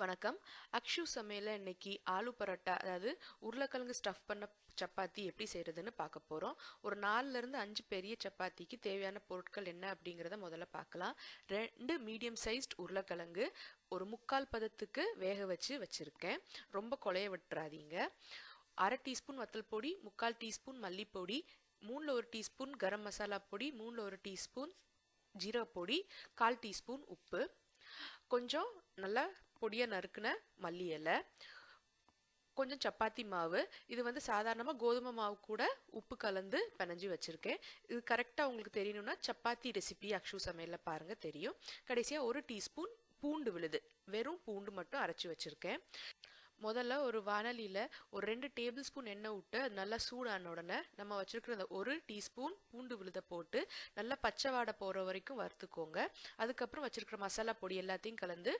வணக்கம். அக்ஷு சமையலில் இன்னைக்கு ஆலு பரோட்டா அதாவது உருளைக்கிழங்கு ஸ்டஃப் பண்ண சப்பாத்தி எப்படி செய்கிறதுன்னு பார்க்க போகிறோம் ஒரு நாலுலேருந்து அஞ்சு பெரிய சப்பாத்திக்கு தேவையான பொருட்கள் என்ன அப்படிங்கிறத முதல்ல பார்க்கலாம். ரெண்டு மீடியம் சைஸ்ட் உருளைக்கிழங்கு ஒரு முக்கால் பதத்துக்கு வேக வச்சு வச்சுருக்கேன். ரொம்ப குழைய விட்டுறாதீங்க. அரை டீஸ்பூன் வத்தல் பொடி முக்கால் டீஸ்பூன் மல்லிப்பொடி மூணில் ஒரு டீஸ்பூன் கரம் மசாலா பொடி மூணில் ஒரு டீஸ்பூன் ஜீரக பொடி கால் டீஸ்பூன் உப்பு. கொஞ்சம் நல்லா பொடியாக நறுக்குன மல்லி இலை கொஞ்சம் சப்பாத்தி மாவு இது வந்து சாதாரணமாக கோதுமை மாவு கூட உப்பு கலந்து பினஞ்சி வச்சுருக்கேன். இது கரெக்டாக உங்களுக்கு தெரியணும்னா சப்பாத்தி ரெசிபி அக்ஷு சமையலில் பாருங்கள் தெரியும். கடைசியாக ஒரு டீஸ்பூன் பூண்டு விழுது. வெறும் பூண்டு மட்டும் அரைச்சி வச்சுருக்கேன். முதல்ல ஒரு வானலியில் ஒரு ரெண்டு டேபிள் ஸ்பூன் எண்ணெய் விட்டு அது நல்லா சூடான உடனே நம்ம வச்சுருக்கிற அந்த ஒரு டீஸ்பூன் பூண்டு விழுதை போட்டு நல்லா பச்சை வாடை போகிற வரைக்கும் வறுத்துக்கோங்க. அதுக்கப்புறம் வச்சுருக்கிற மசாலா பொடி எல்லாத்தையும் கலந்து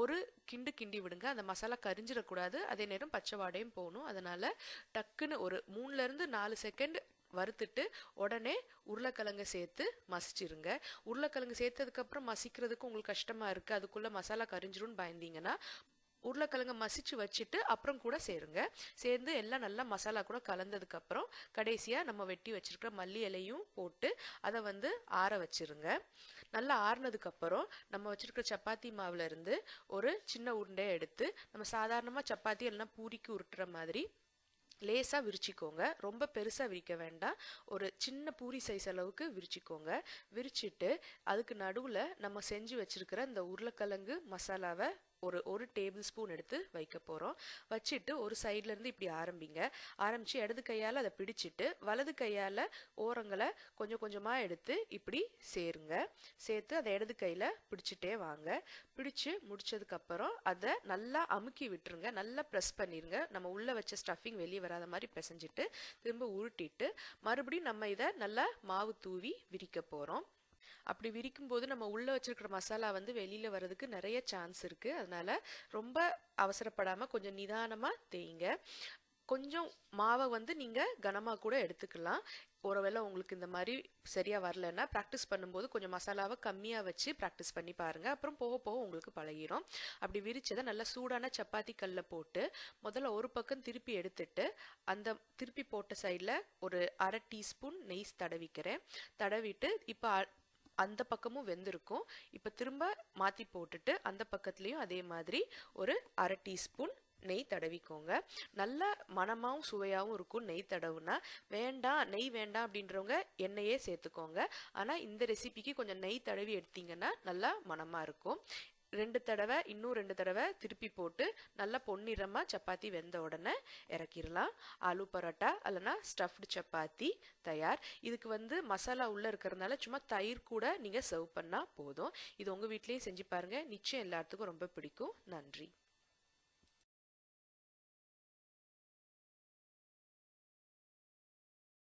ஒரு கிண்டு கிண்டி விடுங்க. அந்த மசாலா கரிஞ்சிடக்கூடாது. அதே நேரம் பச்சை வாடையும் போகணும். அதனால் டக்குன்னு ஒரு மூணுலேருந்து நாலு செகண்ட் வறுத்துட்டு உடனே உருளைக்கிழங்க சேர்த்து மசிச்சிருங்க. உருளைக்கிழங்கு சேர்த்ததுக்கப்புறம் மசிக்கிறதுக்கு உங்களுக்கு கஷ்டமாக இருக்குது அதுக்குள்ளே மசாலா கரிஞ்சிரும்னு பயந்தீங்கன்னா உருளைக்கிழங்க மசிச்சு வச்சுட்டு அப்புறம் கூட சேருங்க. சேர்ந்து எல்லாம் நல்லா மசாலா கூட கலந்ததுக்கப்புறம் கடைசியாக நம்ம வெட்டி வச்சுருக்கிற மல்லி இலையும் போட்டு அதை வந்து ஆற வச்சுருங்க. நல்லா ஆறுனதுக்கப்புறம் நம்ம வச்சுருக்கிற சப்பாத்தி மாவுலேருந்து ஒரு சின்ன உருண்டையை எடுத்து நம்ம சாதாரணமாக சப்பாத்தி இல்லைன்னா பூரிக்கு உருட்டுற மாதிரி லேசாக விரிச்சிக்கோங்க. ரொம்ப பெருசாக விரிக்க வேண்டாம். ஒரு சின்ன பூரி சைஸ் அளவுக்கு விரிச்சிக்கோங்க. விரிச்சிட்டு அதுக்கு நடுவில் நம்ம செஞ்சு வச்சுருக்கிற இந்த உருளைக்கிழங்கு மசாலாவை ஒரு ஒரு டேபிள் ஸ்பூன் எடுத்து வைக்க போகிறோம் வச்சுட்டு ஒரு சைட்லேருந்து இப்படி ஆரம்பிங்க. ஆரம்பித்து இடது கையால் அதை பிடிச்சிட்டு வலது கையால் ஓரங்களை கொஞ்சம் கொஞ்சமாக எடுத்து இப்படி சேருங்க. சேர்த்து அதை இடது கையில் பிடிச்சிட்டே வாங்க. பிடிச்சு முடிச்சதுக்கப்புறம் அதை நல்லா அமுக்கி விட்டுருங்க. நல்லா ப்ரெஸ் பண்ணிடுங்க நம்ம உள்ளே வச்ச ஸ்டஃபிங் வெளியே வராத மாதிரி பிசைஞ்சிட்டு திரும்ப உருட்டிட்டு மறுபடியும் நம்ம இதை நல்லா மாவு தூவி விரிக்க போகிறோம் அப்படி விரிக்கும் போது நம்ம உள்ளே வச்சுருக்கிற மசாலா வந்து வெளியில் வர்றதுக்கு நிறைய சான்ஸ் இருக்குது அதனால் ரொம்ப அவசரப்படாமல் கொஞ்சம் நிதானமாக தேய்ங்க. கொஞ்சம் மாவை வந்து நீங்கள் கனமாக கூட எடுத்துக்கலாம். ஒருவேளை உங்களுக்கு இந்த மாதிரி சரியாக வரலன்னா ப்ராக்டிஸ் பண்ணும்போது கொஞ்சம் மசாலாவை கம்மியாக வச்சு ப்ராக்டிஸ் பண்ணி பாருங்கள் அப்புறம் போக போக உங்களுக்கு பழகிரும். அப்படி விரிச்சதை நல்லா சூடான சப்பாத்தி கல்லில் போட்டு முதல்ல ஒரு பக்கம் திருப்பி எடுத்துட்டு அந்த திருப்பி போட்ட சைடில் ஒரு அரை டீஸ்பூன் நெய் தடவிக்கிறேன். தடவிட்டு இப்போ அந்த பக்கமும் வெந்திருக்கும். இப்போ திரும்ப மாற்றி போட்டுட்டு அந்த பக்கத்துலேயும் அதே மாதிரி ஒரு அரை டீஸ்பூன் நெய் தடவிக்கோங்க. நல்ல மனமாகவும் சுவையாகவும் இருக்கும் நெய் தடவுனா. வேண்டாம் நெய் வேண்டாம் அப்படின்றவங்க எண்ணெயே சேர்த்துக்கோங்க. ஆனால் இந்த ரெசிபிக்கு கொஞ்சம் நெய் தடவி எடுத்தீங்கன்னா நல்லா மனமாக இருக்கும். ரெண்டு தடவை இன்னும் ரெண்டு தடவை திருப்பி போட்டு நல்லா பொன்னிறமாக சப்பாத்தி வெந்த உடனே இறக்கிடலாம். ஆலு பரோட்டா அல்லனா ஸ்டஃப்டு சப்பாத்தி தயார். இதுக்கு வந்து மசாலா உள்ளே இருக்கிறதுனால சும்மா தயிர் கூட நீங்கள் சர்வ் பண்ணால் போதும். இது உங்கள் வீட்லேயும் செஞ்சு பாருங்கள் நிச்சயம் எல்லாத்துக்கும் ரொம்ப பிடிக்கும். நன்றி.